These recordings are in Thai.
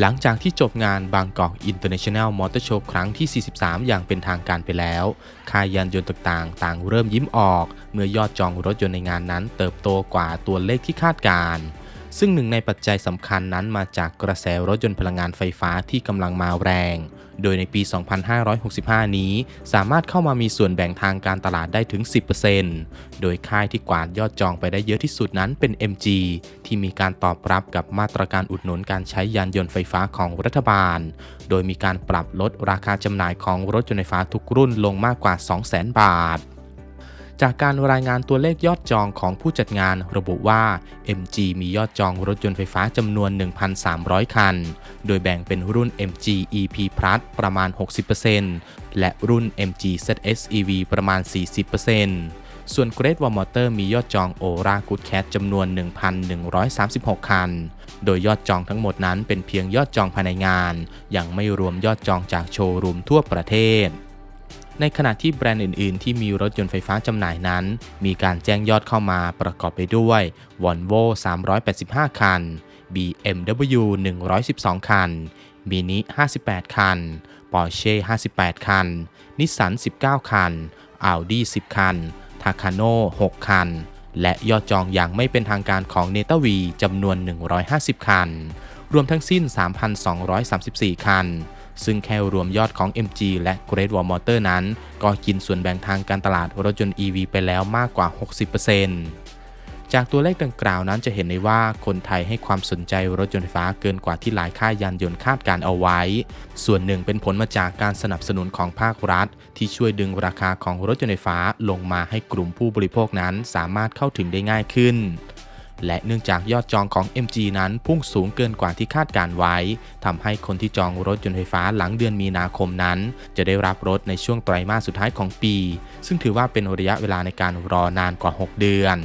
หลังจากที่จบงานบางกอกอินเตอร์เนชั่นแนลมอเตอร์โชว์ครั้งที่ 43 อย่างเป็นทางการไปแล้ว ค่ายยานยนต์ต่างๆ ต่างเริ่มยิ้มออก เมื่อยอดจองรถยนต์ในงานนั้นเติบโตกว่าตัวเลขที่คาดการณ์ ซึ่งหนึ่งในปัจจัยสำคัญนั้นมาจากกระแสรถยนต์พลังงานไฟฟ้าที่กำลังมาแรง โดยในปี 2565 นี้สามารถเข้ามามีส่วนแบ่งทางการตลาดได้ถึง 10%โดยค่ายที่กวาดยอดจองไปได้เยอะที่สุดนั้นเป็น MG ที่มีการตอบรับกับมาตรการอุดหนุนการใช้ยานยนต์ไฟฟ้าของรัฐบาล โดยมีการปรับลดราคาจำหน่ายของรถยนต์ไฟฟ้าทุกรุ่นลงมากกว่า 200,000 บาท จากการรายงานตัวเลขยอดจองของผู้จัดงานระบุว่า MG มียอดจองรถยนต์ไฟฟ้าจำนวน 1,300 คัน โดยแบ่งเป็นรุ่น MG EP Plus ประมาณ 60%และรุ่น MG ZS EV ประมาณ 40%ส่วน Great Wall Motor มียอดจอง Ora Good Cat จำนวน 1,136 คัน โดยยอดจองทั้งหมดนั้นเป็นเพียงยอดจองภายในงาน ยังไม่รวมยอดจองจากโชว์รูมทั่วประเทศ ในขณะที่แบรนด์อื่น ๆ ที่มีรถยนต์ไฟฟ้าจำหน่ายนั้น มีการแจ้งยอดเข้ามาประกอบไปด้วย Volvo 385 คัน BMW 112 คัน Mini 58 คัน Porsche 58 คัน Nissan 19 คัน Audi 10 คัน Takano 6 คัน และยอดจองอย่างไม่เป็นทางการของ n e t a v จำนวน 150 คัน รวมทั้งสิ้น 3,234 คัน ซึ่งแค่รวมยอดของ MG และ Great Wall Motor นั้น ก็กินส่วนแบ่งทางการตลาดรถยนต์ EV ไปแล้วมากกว่า 60%จากตัวเลขดังกล่าวนั้นจะเห็นได้ว่าคนไทยให้ความสนใจรถยนต์ไฟฟ้าเกินกว่าที่หลายค่ายยานยนต์คาดการเอาไว้ ส่วนหนึ่งเป็นผลมาจากการสนับสนุนของภาครัฐ ที่ช่วยดึงราคาของรถยนต์ไฟฟ้าลงมาให้กลุ่มผู้บริโภคนั้นสามารถเข้าถึงได้ง่ายขึ้น และเนื่องจากยอดจองของ MG นั้นพุ่งสูงเกินกว่าที่คาดการไว้ทำให้คนที่จองรถยนต์ไฟฟ้าหลังเดือนมีนาคมนั้น จะได้รับรถในช่วงไตรมาสสุดท้ายของปี ซึ่งถือว่าเป็นระยะเวลาในการรอนานกว่า 6 เดือน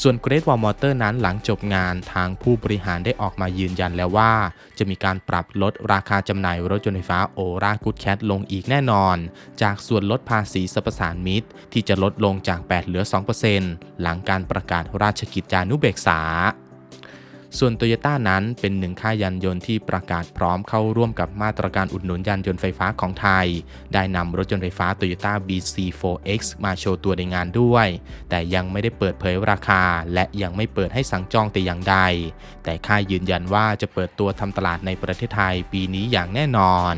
ส่วน Great Wall Motor นั้นหลังจบงานทางผู้บริหารได้ออกมายืนยันแล้วว่า จะมีการปรับลดราคาจำหน่ายรถยนต์ไฟฟ้า Ora Good Cat ลงอีกแน่นอน จากส่วนลดภาษีสรรพสานมิตร ที่จะลดลงจาก 8 เหลือ 2%หลังการประกาศราชกิจจานุเบกษา ส่วนโตโยต้านั้นเป็นหนึ่งค่ายยานยนต์ที่ประกาศพร้อมเข้าร่วมกับมาตรการอุดหนุนยานยนต์ไฟฟ้าของไทย ได้นำรถยนต์ไฟฟ้า Toyota BC4X มาโชว์ตัวในงานด้วย แต่ยังไม่ได้เปิดเผยราคา และยังไม่เปิดให้สั่งจองแต่อย่างใด แต่ค่ายยืนยันว่าจะเปิดตัวทำตลาดในประเทศไทยปีนี้อย่างแน่นอน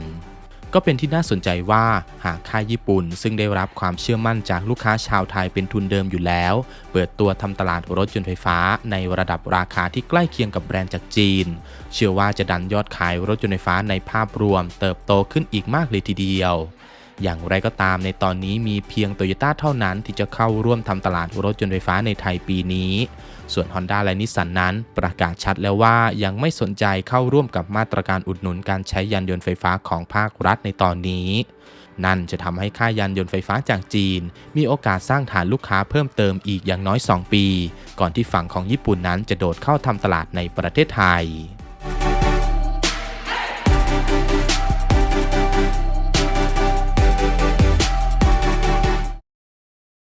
ก็เป็นที่น่าสนใจว่าหากค่ายญี่ปุ่น ซึ่งได้รับความเชื่อมั่นจากลูกค้าชาวไทยเป็นทุนเดิมอยู่แล้ว เปิดตัวทำตลาดรถยนต์ไฟฟ้าในระดับราคาที่ใกล้เคียงกับแบรนด์จากจีน เชื่อว่าจะดันยอดขายรถยนต์ไฟฟ้าในภาพรวมเติบโตขึ้นอีกมากเลยทีเดียว อย่างไรก็ตามในตอนนี้มีเพียงโตโยต้าเท่านั้นที่จะเข้าร่วมทำตลาดรถยนต์ไฟฟ้าในไทยปีนี้ ส่วน Honda และนิสสันนั้นประกาศชัดแล้วว่ายังไม่สนใจเข้าร่วมกับมาตรการอุดหนุนการใช้ยานยนต์ไฟฟ้าของภาครัฐในตอนนี้ นั่นจะทำให้ค่ายยานยนต์ไฟฟ้าจากจีน มีโอกาสสร้างฐานลูกค้าเพิ่มเติมอีกอย่างน้อย 2 ปี ก่อนที่ฝั่งของญี่ปุ่นนั้นจะโดดเข้าทำตลาดในประเทศไทย